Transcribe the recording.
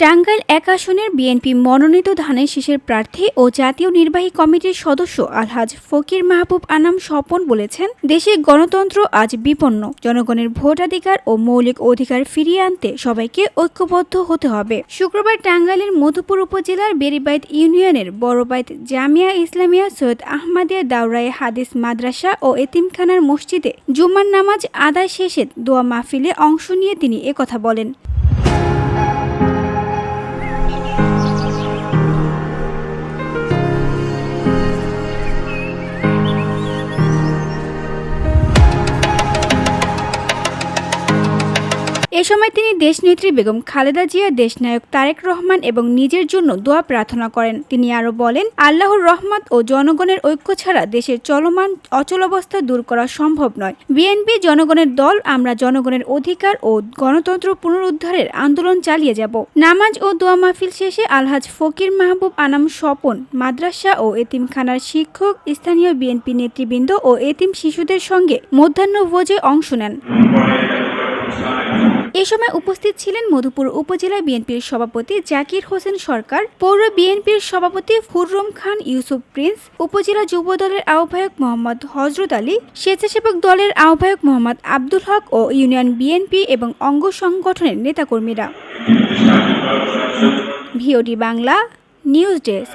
টাঙ্গাইল এক আসনের বিএনপি মনোনীত ধানের শীষের প্রার্থী ও জাতীয় নির্বাহী কমিটির সদস্য আলহাজ ফকির মাহবুব আনাম স্বপন বলেছেন, দেশে গণতন্ত্র আজ বিপন্ন। জনগণের ভোটাধিকার ও মৌলিক অধিকার ফিরিয়ে আনতে সবাইকে ঐক্যবদ্ধ হতে হবে। শুক্রবার টাঙ্গাইলের মধুপুর উপজেলার বেরিবাইত ইউনিয়নের বড়বাইত জামিয়া ইসলামিয়া সৈয়দ আহমদিয়া দাওরায়ে হাদিস মাদ্রাসা ও এতিমখানার মসজিদে জুম্মার নামাজ আদায় শেষে দোয়া মাহফিলে অংশ নিয়ে তিনি একথা বলেন। সময় তিনি দেশনেত্রী বেগম খালেদা জিয়া দেশনায়ক তারেক রহমান এবং নিজের জন্য দোয়া প্রার্থনা করেন। তিনি আরও বলেন, আল্লাহর রহমত ও জনগণের ঐক্য ছাড়া দেশের চলমান অচলাবস্থা দূর করা সম্ভব নয়। বিএনপি জনগণের দল, আমরা জনগণের অধিকার ও গণতন্ত্র পুনরুদ্ধারের আন্দোলন চালিয়ে যাব। নামাজ ও দোয়া মাহফিল শেষে আলহাজ ফকির মাহবুব আনাম স্বপন, মাদ্রাসা ও এতিমখানার শিক্ষক, স্থানীয় বিএনপি নেতৃবৃন্দ ও এতিম শিশুদের সঙ্গে মধ্যাহ্নভোজে অংশ নেন। এ সময় উপস্থিত ছিলেন মধুপুর উপজেলা বিএনপির সভাপতি জাকির হোসেন সরকার, পৌর বিএনপির সভাপতি ফুররম খান ইউসুফ প্রিন্স, উপজেলা যুব দলের আহ্বায়ক মোহাম্মদ হজরত আলী, স্বেচ্ছাসেবক দলের আহ্বায়ক মোহাম্মদ আব্দুল হক ও ইউনিয়ন বিএনপি এবং অঙ্গ সংগঠনের নেতাকর্মীরা। VOD Bangla, news desk.